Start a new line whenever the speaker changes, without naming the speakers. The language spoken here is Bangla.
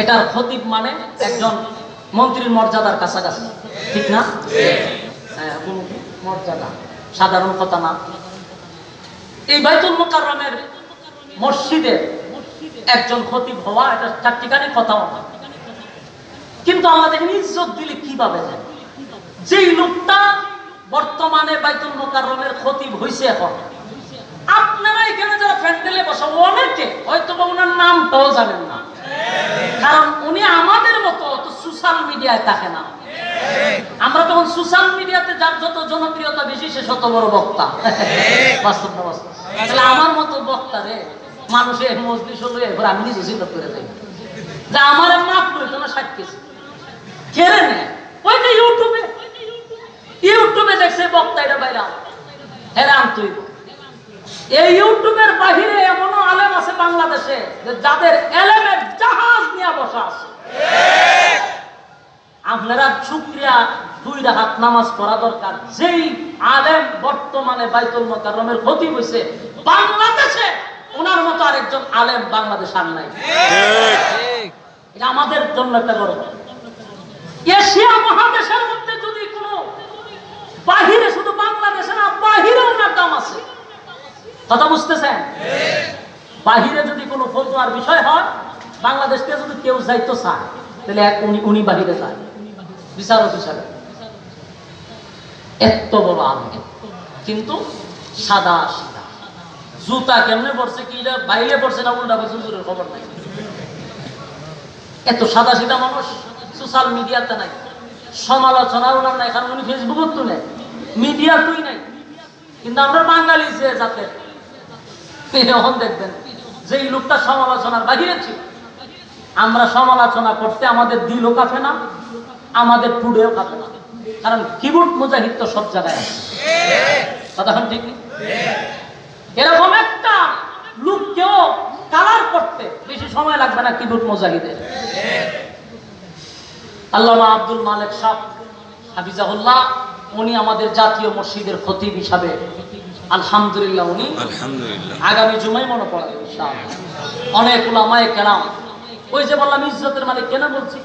এটার খতিব মানে একজন মন্ত্রীর মর্যাদার কাছাকাছি। ঠিক না? হ্যাঁ মর্যাদা। সাধারণ কথা না। এই বাইতুল মোকাররমের মসজিদের একজন খতিব হওয়া এটা চারটিখানি কথাও না। কিন্তু আমরা দেখেন ইজ্জত দিলে কীভাবে যায়? যেই লোকটা বর্তমানে বাইতুল মোকাররমের খতিব হয়েছে এখন, আপনারা এখানে যারা প্যান্ডেলে বসা, অনেকে হয়তো বা ওনার নামটাও জানেন না। কারণ উনি আমাদের মতো অত সোশ্যাল মিডিয়ায় থাকে না। আমরা তখন সোশ্যাল মিডিয়াতে যার যত জনপ্রিয়তা বেশি, সে তত বড় বক্তা। না তাহলে আমার মতো বক্তা রে আমি নিজে চিন্তা করে যাই যা আমার না কেজি। কেড়ে নেয়। ওই যে ইউটিউবে ইউটিউবে দেখছে বক্তা এটা হেরাম তুই। এই ইউটিউবের বাহিরে এমনও আলেম আছে বাংলাদেশে যাদের এলেমের জাহাজ বসা আছে। আপনারা শুক্রিয়া দুই রাহাত নামাজ পড়া দরকার। যেই আলেম বর্তমানে বাইতুল মোকাররমের ক্ষতি হয়েছে বাংলাদেশে ওনার মতো আরেকজন আলেম বাংলাদেশ আর নাই। এটা আমাদের জন্য একটা গর্ব। এশিয়া মহাদেশের মধ্যে যদি কোনো বাহিরে শুধু বাংলাদেশে না বাহিরে ওনার দাম আছে। কথা বুঝতেছেন? বাহিরে যদি কোনো ফতোয়ার বিষয় হয় বাংলাদেশ থেকে যদি কেউ যাইতো চায় তাহলে এক উনি উনি বাহিরে যায়। বিচারক হিসাবে। এত বড় আলম। কিন্তু সাদা সিধা। জুতা কেমনে পড়ছে কি বাইরে পড়ছে না উল্টা পড়ছে হুজুরের খবর নাই। এত সাদা সিধা মানুষ সোশ্যাল মিডিয়াতে নাই। সমালোচনা ওনার নাই, কারণ উনি ফেসবুকত তো নেই মিডিয়া তুই নাই। কিন্তু আমরা বাঙালি যে যাতে এখন দেখবেন যে লোকটা সমালোচনার বাহিরে ছিল। আমরা সমালোচনা করতে আমাদের দিলও কাঁপে না আমাদের টুডেও কাঁপে না। কারণ কিবোর্ড মুজাহিদ তো সব জায়গায় আছে। ঠিক এরকম একটা লোককেও কালার করতে বেশি সময় লাগবে না কিবোর্ড মুজাহিদের। আল্লামা আব্দুল মালিক সাহ হাফিজাহুল্লাহ উনি আমাদের জাতীয় মসজিদের খতিব হিসাবে আলহামদুলিল্লাহ উনি
আলহামদুলিল্লাহ।
আগামী জুমাই মনে পড়াবে ইনশাআল্লাহ। অনেক উলামায়ে কেরাম ওই যে বললাম ইজ্জতের মালিক কেন বলছি?